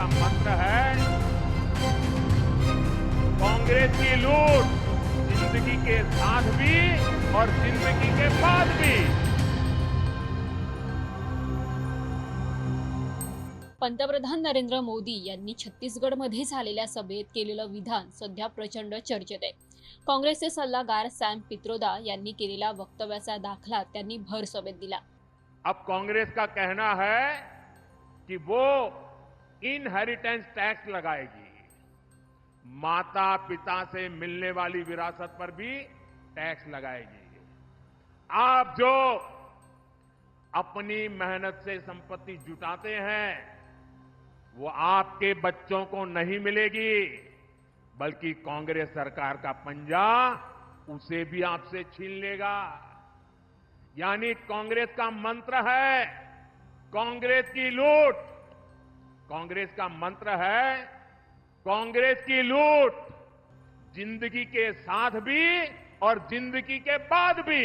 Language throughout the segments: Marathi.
का मंत्र है? कांग्रेस की लूट जिंदगी के साथ भी और जिंदगी के बाद भी। पंतप्रधान नरेंद्र मोदी यांनी छत्तीसगडमध्ये झालेल्या सभेत केलेलं विधान सध्या प्रचंड चर्चेत आहे. काँग्रेसचे सल्लागार सॅम पित्रोदा यांनी केलेल्या वक्तव्याचा दाखला त्यांनी भर सभेत दिला. अब कांग्रेस का कहना है कि वो इनहेरिटेंस टैक्स लगाएगी। माता पिता से मिलने वाली विरासत पर भी टैक्स लगाएगी। आप जो अपनी मेहनत से संपत्ति जुटाते हैं, वो आपके बच्चों को नहीं मिलेगी, बल्कि कांग्रेस सरकार का पंजा उसे भी आपसे छीन लेगा। यानी कांग्रेस का मंत्र है, कांग्रेस की लूट कांग्रेस का मंत्र है कांग्रेस की लूट जिंदगी के साथ भी और जिंदगी के बाद भी।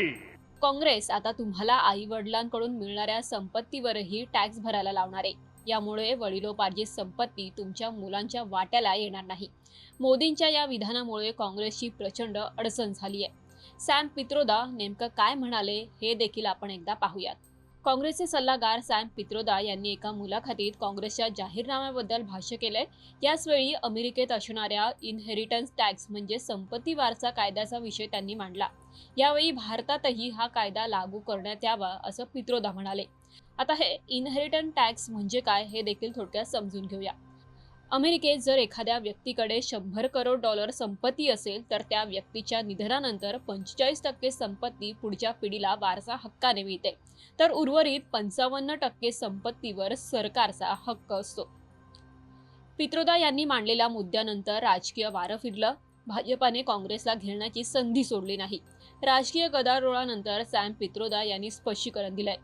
काँग्रेस आता तुम्हाला आई वडिलांकडून मिळणाऱ्या संपत्तीवरही टॅक्स भरायला लावणार. आहे यामुळे वडिलोपार्जित संपत्ती तुमच्या मुलांच्या वाट्याला येणार नाही. मोदींच्या या विधानामुळे काँग्रेसची प्रचंड अडचण झाली आहे सॅम पित्रोदा नेमकं काय म्हणाले हे देखील आपण एकदा पाहूयात. काँग्रेसचे सल्लागार सॅम पित्रोदा यांनी एका मुलाखतीत काँग्रेसच्या जाहीरनाम्याबद्दल भाष्य केलंय. याचवेळी अमेरिकेत असणाऱ्या इनहेरिटन्स टॅक्स म्हणजे संपत्ती वारसा कायद्याचा विषय त्यांनी मांडला. यावेळी भारतातही हा कायदा लागू करण्यात यावा असं पित्रोदा म्हणाले. आता हे इनहेरिटन्स टॅक्स म्हणजे काय हे देखील थोडक्यात समजून घेऊया. अमेरिकेत जर एखाद्या व्यक्तीकडे शंभर करोड डॉलर संपत्ती असेल तर त्या व्यक्तीच्या निधनानंतर पंचेचाळीस टक्के संपत्ती पुढच्या पिढीला वारसा हक्काने मिळते. तर उर्वरित पंचावन्न टक्के संपत्तीवर सरकारचा हक्क असतो. पित्रोदा यांनी मांडलेल्या मुद्द्यानंतर राजकीय वारं फिरलं. भाजपाने काँग्रेसला घेरण्याची संधी सोडली नाही. राजकीय गदारोळानंतर सॅम पित्रोदा यांनी स्पष्टीकरण दिलंय.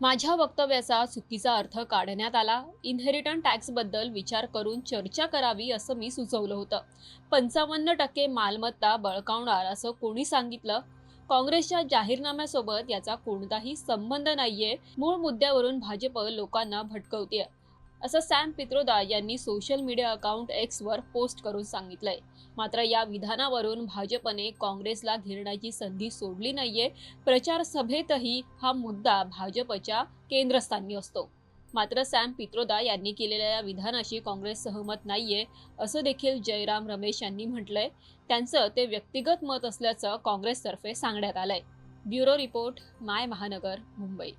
माझ्या वक्तव्याचा चुकीचा अर्थ काढण्यात आला. इनहेरिटन टॅक्सबद्दल विचार करून चर्चा करावी असं मी सुचवलं होतं. पंचावन्न टक्के मालमत्ता बळकावणार असं कोणी सांगितलं? काँग्रेसच्या जाहीरनाम्यासोबत याचा कोणताही संबंध नाहीये. मूळ मुद्द्यावरून भाजप लोकांना भटकवते असं सॅम पित्रोदा यांनी सोशल मीडिया अकाउंट एक्सवर पोस्ट करून सांगितलंय. मात्र या विधानावरून भाजपने काँग्रेसला घेरण्याची संधी सोडली नाहीये. प्रचार सभेतही हा मुद्दा भाजपच्या केंद्रस्थानी असतो. मात्र सॅम पित्रोदा यांनी केलेल्या या विधानाशी काँग्रेस सहमत नाहीये असं देखील जयराम रमेश यांनी म्हटलंय. त्यांचं ते व्यक्तिगत मत असल्याचं काँग्रेसतर्फे सांगण्यात आलंय. ब्युरो रिपोर्ट माय महानगर मुंबई.